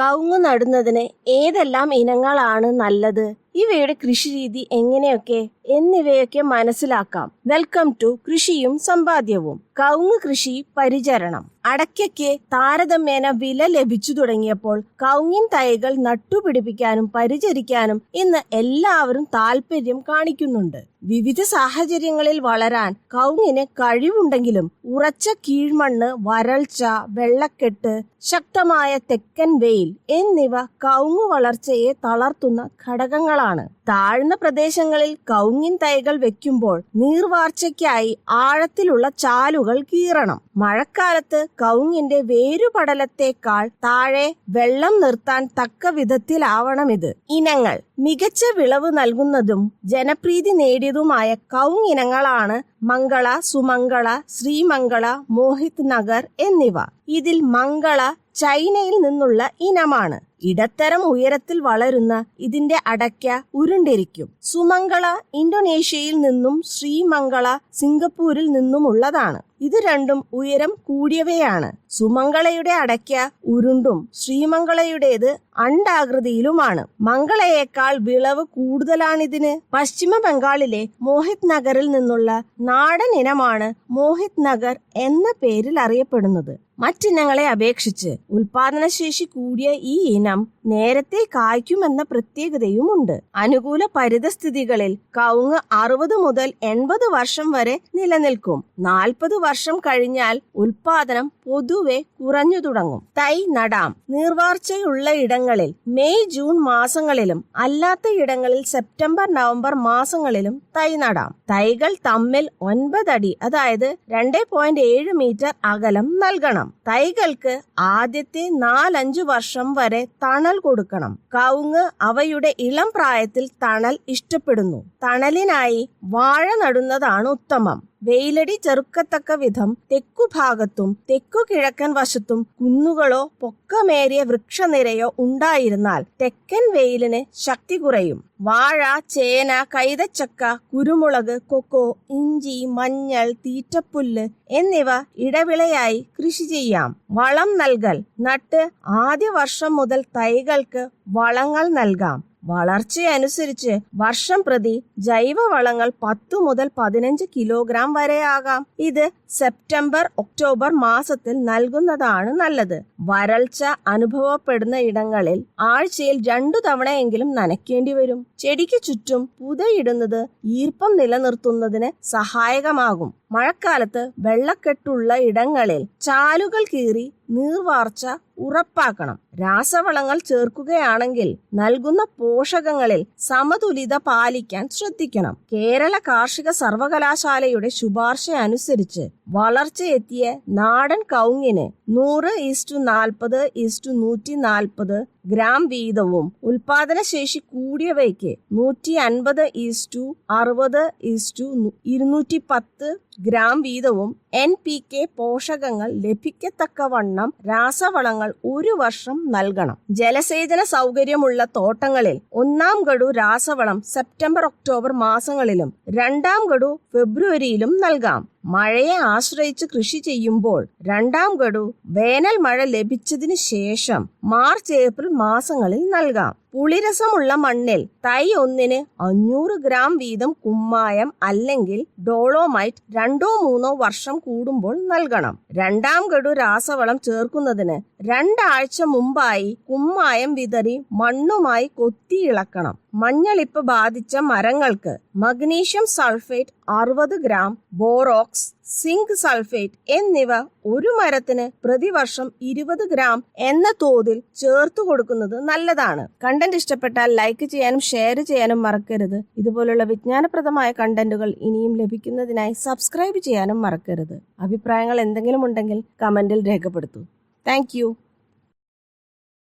കവുങ്ങ് നടുന്നതിന് ഏതെല്ലാം ഇനങ്ങളാണ് നല്ലത്? ഇവയുടെ കൃഷിരീതി എങ്ങനെയൊക്കെ എന്നിവയൊക്കെ മനസ്സിലാക്കാം. വെൽക്കം ടു കൃഷിയും സമ്പാദ്യവും. കവുങ്ങ് കൃഷി പരിചരണം. അടയ്ക്കയ്ക്ക് താരതമ്യേന വില ലഭിച്ചു തുടങ്ങിയപ്പോൾ കൗങ്ങിൻ തൈകൾ നട്ടുപിടിപ്പിക്കാനും പരിചരിക്കാനും ഇന്ന് എല്ലാവരും താല്പര്യം കാണിക്കുന്നുണ്ട്. വിവിധ സാഹചര്യങ്ങളിൽ വളരാൻ കവുങ്ങിന് കഴിവുണ്ടെങ്കിലും ഉറച്ച കീഴ്മണ്ണ് വരൾച്ച വെള്ളക്കെട്ട് ശക്തമായ തെക്കൻ വെയിൽ എന്നിവ കൗങ്ങ് വളർച്ചയെ തളർത്തുന്ന ഘടകങ്ങളാണ്. താഴ്ന്ന പ്രദേശങ്ങളിൽ കൗങ്ങിൻ തൈകൾ വെക്കുമ്പോൾ നീർവാർച്ചയ്ക്കായി ആഴത്തിലുള്ള ചാലുകൾ കീറണം. മഴക്കാലത്ത് കൗങ്ങിന്റെ വേരുപടലത്തേക്കാൾ താഴെ വെള്ളം നിർത്താൻ തക്ക വിധത്തിലാവണം ഇത് ഇനങ്ങൾ. മികച്ച വിളവ് നൽകുന്നതും ജനപ്രീതി നേടിയതുമായ കൗങ്ങിനങ്ങളാണ് മംഗള സുമംഗള ശ്രീമംഗള മോഹിത് നഗർ എന്നിവ. ഇതിൽ മംഗള ചൈനയിൽ നിന്നുള്ള ഇനമാണ്. ഇടത്തരം ഉയരത്തിൽ വളരുന്ന ഇതിന്റെ അടയ്ക്ക ഉരുണ്ടിരിക്കും. സുമംഗള ഇന്തോനേഷ്യയിൽ നിന്നും ശ്രീമംഗള സിംഗപ്പൂരിൽ നിന്നുമുള്ളതാണ് ഇത് രണ്ടും ഉയരം കൂടിയവയാണ്. സുമംഗളയുടെ അടയ്ക്ക ഉരുണ്ടും ശ്രീമംഗളയുടേത് അണ്ടാകൃതിയിലുമാണ് മംഗളയേക്കാൾ വിളവ് കൂടുതലാണിതിന്. പശ്ചിമ ബംഗാളിലെ മോഹിത് നഗറിൽ നിന്നുള്ള നാടൻ ഇനമാണ് മോഹിത് നഗർ എന്ന പേരിൽ അറിയപ്പെടുന്നത്. മറ്റിനങ്ങളെ അപേക്ഷിച്ച് ഉൽപാദനശേഷി കൂടിയ ഈ ഇനം നേരത്തെ കായ്ക്കുമെന്ന പ്രത്യേകതയുമുണ്ട്. അനുകൂല പരിതസ്ഥിതികളിൽ കവുങ്ങ് അറുപത് മുതൽ എൺപത് വർഷം വരെ നിലനിൽക്കും. നാൽപ്പത് വർഷം കഴിഞ്ഞാൽ ഉൽപാദനം പൊതുവെ കുറഞ്ഞു തുടങ്ങും. തൈ നടാം. നീർവാർച്ചയുള്ള ഇടങ്ങളിൽ മെയ് ജൂൺ മാസങ്ങളിലും അല്ലാത്ത ഇടങ്ങളിൽ സെപ്റ്റംബർ നവംബർ മാസങ്ങളിലും തൈ നടാം. തൈകൾ തമ്മിൽ ഒൻപതടി അതായത് രണ്ട് പോയിന്റ് ഏഴ് മീറ്റർ അകലം നൽകണം. തൈകൾക്ക് ആദ്യത്തെ നാലഞ്ചു വർഷം വരെ തണൽ കൊടുക്കണം. കവുങ്ങ് അവയുടെ ഇളം പ്രായത്തിൽ തണൽ ഇഷ്ടപ്പെടുന്നു. തണലിനായി വാഴ നടുന്നതാണ് ഉത്തമം. വെയിലടി ചെറുക്കത്തക്ക വിധം തെക്കു ഭാഗത്തും തെക്കു കിഴക്കൻ വശത്തും കുന്നുകളോ പൊക്കമേറിയ വൃക്ഷനിരയോ ഉണ്ടായിരുന്നാൽ തെക്കൻ വെയിലിന് ശക്തി കുറയും. വാഴ ചേന കൈതച്ചക്ക കുരുമുളക് കൊക്കോ ഇഞ്ചി മഞ്ഞൾ തീറ്റപ്പുല്ല് എന്നിവ ഇടവിളയായി കൃഷി ചെയ്യാം. വളം നൽകൽ നട്ട് ആദ്യ വർഷം മുതൽ തൈകൾക്ക് വളങ്ങൾ നൽകാം. വളർച്ചയനുസരിച്ച് വർഷം പ്രതി ജൈവവളങ്ങൾ പത്തു മുതൽ പതിനഞ്ച് കിലോഗ്രാം വരെ ആകാം ഇത് സെപ്റ്റംബർ ഒക്ടോബർ മാസത്തിൽ നൽകുന്നതാണ് നല്ലത്. വരൾച്ച അനുഭവപ്പെടുന്ന ഇടങ്ങളിൽ ആഴ്ചയിൽ രണ്ടു തവണയെങ്കിലും നനയ്ക്കേണ്ടി വരും. ചെടിക്ക് ചുറ്റും പുതയിടുന്നത് ഈർപ്പം നിലനിർത്തുന്നതിന് സഹായകമാകും. മഴക്കാലത്ത് വെള്ളക്കെട്ടുള്ള ഇടങ്ങളിൽ ചാലുകൾ കീറി നീർവാർച്ച ഉറപ്പാക്കണം. രാസവളങ്ങൾ ചേർക്കുകയാണെങ്കിൽ നൽകുന്ന പോഷകങ്ങളിൽ സമതുലിത പാലിക്കാൻ ശ്രദ്ധിക്കണം. കേരള കാർഷിക സർവകലാശാലയുടെ ശുപാർശ അനുസരിച്ച് വളർച്ചയെത്തിയ നാടൻ കൗങ്ങിന് നൂറ് ഈസ്റ്റു നാൽപ്പത് ഈസ്റ്റു നൂറ്റി നാൽപ്പത് ഗ്രാം വീതവും ഉൽപാദനശേഷി കൂടിയവയ്ക്ക് നൂറ്റി അൻപത് ഈസ്റ്റു അറുപത് ഈസ്റ്റു ഇരുന്നൂറ്റി പത്ത് ഗ്രാം വീതവും എൻ പി കെ പോഷകങ്ങൾ ലഭിക്കത്തക്കവണ്ണം രാസവളങ്ങൾ ഒരു വർഷം നൽകണം. ജലസേചന സൗകര്യമുള്ള തോട്ടങ്ങളിൽ ഒന്നാം ഗഡു രാസവളം സെപ്റ്റംബർ ഒക്ടോബർ മാസങ്ങളിലും രണ്ടാം ഗഡു ഫെബ്രുവരിയിലും നൽകാം. മഴയെ ആശ്രയിച്ച് കൃഷി ചെയ്യുമ്പോൾ രണ്ടാം ഗഡു വേനൽ മഴ ലഭിച്ചതിന് ശേഷം മാർച്ച് ഏപ്രിൽ മാസങ്ങളിൽ നൽകാം. പുളിരസമുള്ള മണ്ണിൽ തൈ ഒന്നിന് അഞ്ഞൂറ് ഗ്രാം വീതം കുമ്മായം അല്ലെങ്കിൽ ഡോളോമൈറ്റ് രണ്ടോ മൂന്നോ വർഷം കൂടുമ്പോൾ നൽകണം. രണ്ടാം ഗഡു രാസവളം ചേർക്കുന്നതിന് രണ്ടാഴ്ച മുമ്പായി കുമ്മായം വിതറി മണ്ണുമായി കൊത്തിയിളക്കണം. മഞ്ഞളിപ്പ് ബാധിച്ച മരങ്ങൾക്ക് മഗ്നീഷ്യം സൾഫേറ്റ് അറുപത് ഗ്രാം ബോറോക്സ് സിങ്ക് സൾഫേറ്റ് എന്നിവ ഒരു മരത്തിന് പ്രതിവർഷം ഇരുപത് ഗ്രാം എന്ന തോതിൽ ചേർത്ത് കൊടുക്കുന്നത് നല്ലതാണ്. കണ്ടന്റ് ഇഷ്ടപ്പെട്ടാൽ ലൈക്ക് ചെയ്യാനും ഷെയർ ചെയ്യാനും മറക്കരുത്. ഇതുപോലുള്ള വിജ്ഞാനപ്രദമായ കണ്ടന്റുകൾ ഇനിയും ലഭിക്കുന്നതിനായി സബ്സ്ക്രൈബ് ചെയ്യാനും മറക്കരുത്. അഭിപ്രായങ്ങൾ എന്തെങ്കിലും ഉണ്ടെങ്കിൽ കമന്റിൽ രേഖപ്പെടുത്തൂ. താങ്ക്